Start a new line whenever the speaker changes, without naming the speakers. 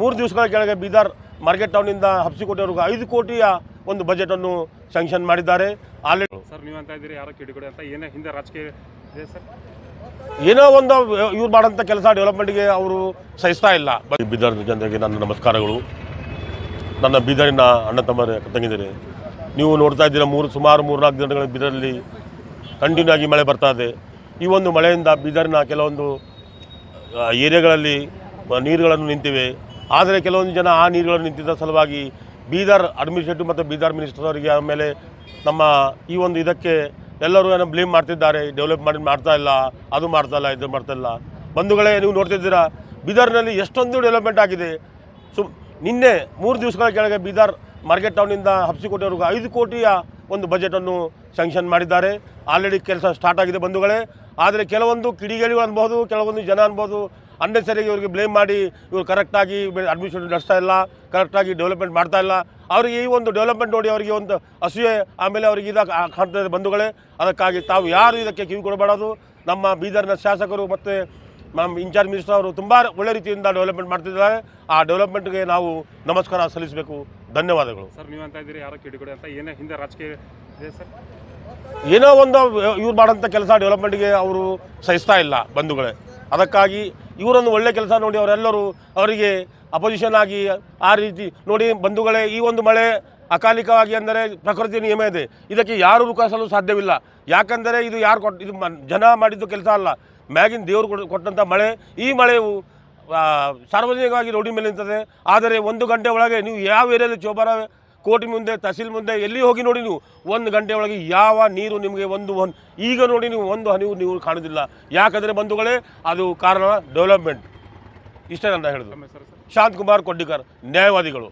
ಮೂರು ದಿವಸಗಳ ಕೆಳಗೆ ಬೀದರ್ ಮಾರ್ಕೆಟ್ ಟೌನಿಂದ ಹಬ್ಸಿಕೋಟೆವರೆಗೂ ಐದು ಕೋಟಿಯ ಒಂದು ಬಜೆಟ್ ಅನ್ನು ಸ್ಯಾಂಕ್ಷನ್ ಮಾಡಿದ್ದಾರೆ. ಆಲ್ರೆಡಿ
ಸರ್ ನೀವು ಅಂತ ಇದ್ದೀರಿ ಯಾರೋ ಕಿಡಿಗಡೆ ಅಂತ. ಏನೇ ಹಿಂದೆ ರಾಜಕೀಯ ಇದೆ ಸರ್?
ಏನೋ ಒಂದು ಇವ್ರು ಮಾಡೋಂಥ ಕೆಲಸ ಡೆವಲಪ್ಮೆಂಟ್ಗೆ ಅವರು ಸಹಿಸ್ತಾ ಇಲ್ಲ. ಬೀದರ್ ಜನರಿಗೆ ನನ್ನ ನಮಸ್ಕಾರಗಳು. ನನ್ನ ಬೀದರಿನ ಅಣ್ಣ ತಮ್ಮ ತಂಗಿದ್ದೀರಿ ನೀವು ನೋಡ್ತಾ ಇದ್ದೀರ ಮೂರು ಸುಮಾರು ಮೂರ್ನಾಲ್ಕು ದಿನಗಳ ಬೀದರಲ್ಲಿ ಕಂಟಿನ್ಯೂ ಆಗಿ ಮಳೆ ಬರ್ತಾ ಇದೆ. ಈ ಒಂದು ಮಳೆಯಿಂದ ಬೀದರಿನ ಕೆಲವೊಂದು ಏರಿಯಾಗಳಲ್ಲಿ ನೀರುಗಳನ್ನು ನಿಂತಿವೆ. ಆದರೆ ಕೆಲವೊಂದು ಜನ ಆ ನೀರುಗಳನ್ನು ನಿಂತಿದ್ದ ಸಲುವಾಗಿ ಬೀದರ್ ಅಡ್ಮಿನಿಸ್ಟ್ರೇಟಿವ್ ಮತ್ತು ಬೀದರ್ ಮಿನಿಸ್ಟರ್ ಅವರಿಗೆ ಆಮೇಲೆ ನಮ್ಮ ಈ ಒಂದು ಇದಕ್ಕೆ ಎಲ್ಲರೂ ಏನೋ ಬ್ಲೇಮ್ ಮಾಡ್ತಿದ್ದಾರೆ. ಡೆವಲಪ್ ಮಾಡಿ ಮಾಡ್ತಾ ಇಲ್ಲ. ಅದು ಮಾಡ್ತಾ ಇಲ್ಲ, ಇದು ಮಾಡ್ತಾ ಇಲ್ಲ. ಬಂಧುಗಳೇ, ನೀವು ನೋಡ್ತಿದ್ದೀರಾ, ಬೀದರ್ನಲ್ಲಿ ಎಷ್ಟೊಂದು ಡೆವಲಪ್ಮೆಂಟ್ ಆಗಿದೆ. ಸುಮ್, ನಿನ್ನೆ ಮೂರು ದಿವಸಗಳ ಕೆಳಗೆ ಬೀದರ್ ಮಾರ್ಕೆಟ್ ಟೌನಿಂದ ಹಬ್ಸಿಕೋಟೆವರೆಗೂ ಐದು ಕೋಟಿಯ ಒಂದು ಬಜೆಟನ್ನು ಸ್ಯಾಂಕ್ಷನ್ ಮಾಡಿದ್ದಾರೆ. ಆಲ್ರೆಡಿ ಕೆಲಸ ಸ್ಟಾರ್ಟ್ ಆಗಿದೆ ಬಂಧುಗಳೇ. ಆದರೆ ಕೆಲವೊಂದು ಕಿಡಿಗೇಡಿಗಳು ಅನ್ಬೋದು, ಕೆಲವೊಂದು ಜನ ಅನ್ಬೋದು ಅನ್ನೆಸರಿಗೆ ಇವರಿಗೆ ಬ್ಲೇಮ್ ಮಾಡಿ ಇವರು ಕರೆಕ್ಟಾಗಿ ಅಡ್ಮಿಷನ್ ನಡೆಸ್ತಾ ಇಲ್ಲ ಕರೆಕ್ಟಾಗಿ ಡೆವಲಪ್ಮೆಂಟ್ ಮಾಡ್ತಾ ಇಲ್ಲ. ಅವರಿಗೆ ಈ ಒಂದು ಡೆವಲಪ್ಮೆಂಟ್ ನೋಡಿ ಅವರಿಗೆ ಒಂದು ಅಸೂಯೆ ಆಮೇಲೆ ಅವ್ರಿಗೆ ಇದಾಗ ಕಾಣ್ತಾ ಇದೆ ಬಂಧುಗಳೇ. ಅದಕ್ಕಾಗಿ ತಾವು ಯಾರು ಇದಕ್ಕೆ ಕಿವಿ ಕೊಡಬಾರದು. ನಮ್ಮ ಬೀದರ್ನ ಶಾಸಕರು ಮತ್ತು ನಮ್ಮ ಇನ್ಚಾರ್ಜ್ ಮಿನಿಸ್ಟರ್ ಅವರು ತುಂಬ ಒಳ್ಳೆ ರೀತಿಯಿಂದ ಡೆವಲಪ್ಮೆಂಟ್ ಮಾಡ್ತಿದ್ದಾರೆ. ಆ ಡೆವಲಪ್ಮೆಂಟ್ಗೆ ನಾವು ನಮಸ್ಕಾರ ಸಲ್ಲಿಸಬೇಕು. ಧನ್ಯವಾದಗಳು.
ಸರ್ ನೀವು ಅಂತ ಇದ್ದೀರಿ ಯಾರೋ ಕಿಡಿಗೊಡೆ ಅಂತ. ಏನೇ ಹಿಂದೆ ರಾಜಕೀಯ
ಏನೋ ಒಂದು ಇವ್ರು ಮಾಡೋಂಥ ಕೆಲಸ ಡೆವಲಪ್ಮೆಂಟ್ಗೆ ಅವರು ಸಹಿಸ್ತಾ ಇಲ್ಲ ಬಂಧುಗಳೇ. ಅದಕ್ಕಾಗಿ ಇವರೊಂದು ಒಳ್ಳೆ ಕೆಲಸ ನೋಡಿ ಅವರೆಲ್ಲರೂ ಅವರಿಗೆ ಅಪೋಸಿಷನ್ ಆಗಿ ಆ ರೀತಿ ನೋಡಿ ಬಂಧುಗಳೇ, ಈ ಒಂದು ಮಳೆ ಅಕಾಲಿಕವಾಗಿ ಅಂದರೆ ಪ್ರಕೃತಿ ನಿಯಮ ಇದೆ. ಇದಕ್ಕೆ ಯಾರು ರೂಪಿಸಲು ಸಾಧ್ಯವಿಲ್ಲ. ಯಾಕಂದರೆ ಇದು ಯಾರು ಕೊಟ್ಟು ಇದು ಜನ ಮಾಡಿದ್ದು ಕೆಲಸ ಅಲ್ಲ. ಮ್ಯಾಗಿನ ದೇವರು ಕೊಟ್ಟಂಥ ಮಳೆ, ಈ ಮಳೆಯು ಸಾರ್ವಜನಿಕವಾಗಿ ರೋಡಿನ ಮೇಲೆ ನಿಂತದೆ. ಆದರೆ ಒಂದು ಗಂಟೆ ಒಳಗೆ ನೀವು ಯಾವ ಏರಿಯಾದಲ್ಲಿ ಚೋಬಾರ ಕೋರ್ಟ್ ಮುಂದೆ ತಹಸೀಲ್ ಮುಂದೆ ಎಲ್ಲಿ ಹೋಗಿ ನೋಡಿ ನೀವು? ಒಂದು ಗಂಟೆ ಒಳಗೆ ಯಾವ ನೀರು ನಿಮಗೆ ಒಂದು ಒಂದು ಈಗ ನೋಡಿ ನೀವು ಒಂದು ಹನಿವು ನೀವು ಕಾಣೋದಿಲ್ಲ. ಯಾಕಂದರೆ ಬಂಧುಗಳೇ ಅದು ಕಾರಣ ಡೆವಲಪ್ಮೆಂಟ್ ಇಷ್ಟೇ ನನ್ನ
ಹೇಳಿದ್ರು
ಶಾಂತ್ ಕುಮಾರ್ ಕೊಡ್ಡಿಕರ್ ನ್ಯಾಯವಾದಿಗಳು.